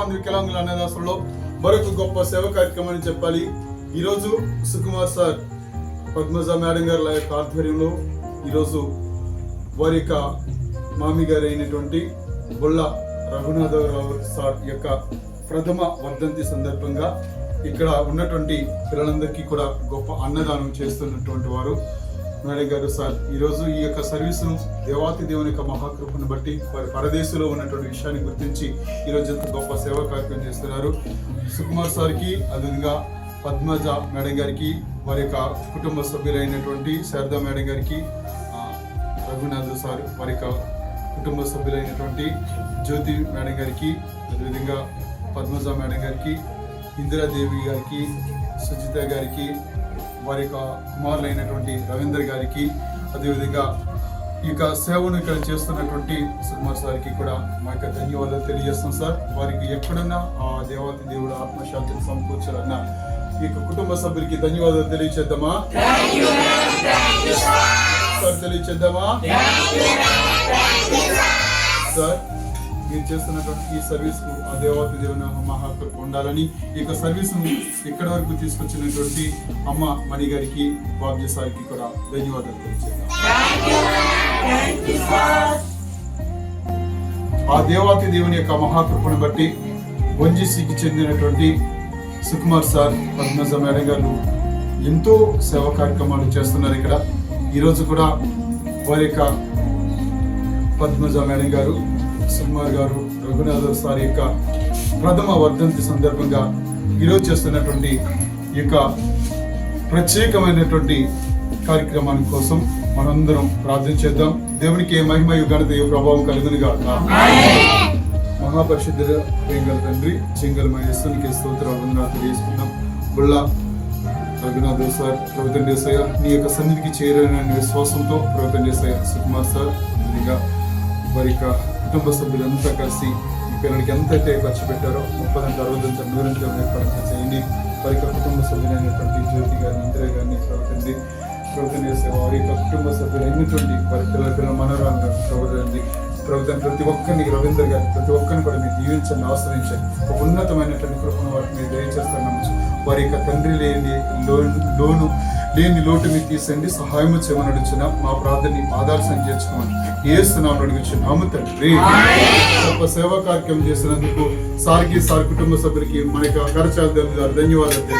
వికలాంగుల అన్నదాసంలో మరొక గొప్ప సేవ కార్యక్రమాన్ని చెప్పాలి. ఈరోజు సుకుమార్ సార్ పద్మజ మేడం గారి యొక్క ఆధ్వర్యంలో ఈరోజు వారి యొక్క మామి గారు అయినటువంటి బొల్ల రఘునాథరావు సార్ యొక్క ప్రథమ వర్ధంతి సందర్భంగా ఇక్కడ ఉన్నటువంటి పిల్లలందరికీ కూడా గొప్ప అన్నదానం చేస్తున్నటువంటి వారు. మేడం గారు సార్ ఈరోజు ఈ యొక్క సర్వీసును దేవాతి దేవుని యొక్క మహాకృపను బట్టి వారి పరదేశంలో ఉన్నటువంటి విషయాన్ని గుర్తించి ఈరోజు ఎంత గొప్ప సేవా కార్యక్రమం చేస్తున్నారు. సుకుమార్ సార్కి అదేవిధంగా పద్మజ మేడం గారికి వారి యొక్క కుటుంబ సభ్యులైనటువంటి శారదా మేడం గారికి రఘునాథ్ సార్ వారి యొక్క కుటుంబ సభ్యులైనటువంటి జ్యోతి మేడం గారికి అదేవిధంగా పద్మజ మేడం గారికి ఇందిరాదేవి గారికి సుజిత గారికి వారి యొక్క కుమారులైనటువంటి రవీందర్ గారికి అదేవిధంగా ఈ యొక్క సేవను ఇక్కడ చేస్తున్నటువంటి సుకుమార్ సార్కి కూడా మా యొక్క ధన్యవాదాలు తెలియజేస్తాం సార్. వారికి ఎక్కడున్నా ఆ దేవత దేవుడు ఆత్మశాంతిని సమకూర్చాలన్న ఈ యొక్క కుటుంబ సభ్యులకి ధన్యవాదాలు తెలియచేద్దామా సార్ తెలియచేద్దామా సార్ మీరు చేస్తున్నటువంటి ఈ సర్వీస్కు ఆ దేవత దేవుని మహాకృప ఉండాలని ఈ యొక్క సర్వీస్ను ఇక్కడి వరకు తీసుకొచ్చినటువంటి అమ్మ మణి గారికి బాబ్జీ సార్కి కూడా ధన్యవాదాలు తెలియజేద్దాం. ఆ దేవాతి దేవుని యొక్క మహాకృపను బట్టి వంజీసీకి చెందినటువంటి సుకుమార్ సార్ పద్మజ మేడం గారు ఎంతో సేవా కార్యక్రమాలు చేస్తున్నారు ఇక్కడ. ఈరోజు కూడా వారి యొక్క పద్మజ మేడం గారు సుకుమార్ గారు రఘునాథ్ సార్ యొక్క ప్రథమ వర్ధంతి సందర్భంగా ఈరోజు చేస్తున్నటువంటి ఈ యొక్క ప్రత్యేకమైనటువంటి కార్యక్రమాన్ని కోసం మనందరం ప్రార్థన చేద్దాం. దేవునికి ఏ మహిమ ఘనత ఏ ప్రభావం కలుగునుగా. మహాపరిశుద్ధుల ప్రేంగల తండ్రి చింగల్ మహేశ్వరికి స్తోత్రాలు వందనాలు తెలియజేసుకున్నాం బుళ్ళ రఘునాథ్ సార్ ప్రభుత్వం దేశాయ నీ యొక్క సన్నిధికి చేరని విశ్వాసంతో ప్రభుత్వం దేశాయ సుకుమార్ సార్ వారి యొక్క కుటుంబ సభ్యులంతా కలిసి ఈ పిల్లలకి ఎంతైతే ఖర్చు పెట్టారో ముప్పై అరవై అరవదంత నూరంత ఏర్పాటు చేయండి. వారి యొక్క కుటుంబ సభ్యులైనటువంటి జ్యోతి గారిని ఇందిరా గారిని ప్రభుత్వండి ప్రవర్తన చేసే వారి యొక్క కుటుంబ సభ్యులు వారి పిల్లల పిల్లల మనోరాలు ప్రభుత్వండి ప్రభుత్వం ప్రతి ఒక్కరిని రవీంద్ర గారు ప్రతి ఒక్కరిని కూడా మీరు దీవించండి ఆశ్రయించండి. ఒక ఉన్నతమైనటువంటి కృపను వారికి మీరు దయచేస్తాను నమ్మచ్చు వారి యొక్క తండ్రి లేని లోను లేని లోటు మీరు తీసండి సహాయము చేయమని మా ప్రార్థనని ఆదర్శం చేసుకోమని ఏస్తున్నాం అడుగుచున్నాము తండ్రి. గొప్ప సేవా కార్యక్రమం చేసినందుకు సార్కి సార్ కుటుంబ సభ్యులకి మన యొక్క కరచాల ధన్యవాదాలు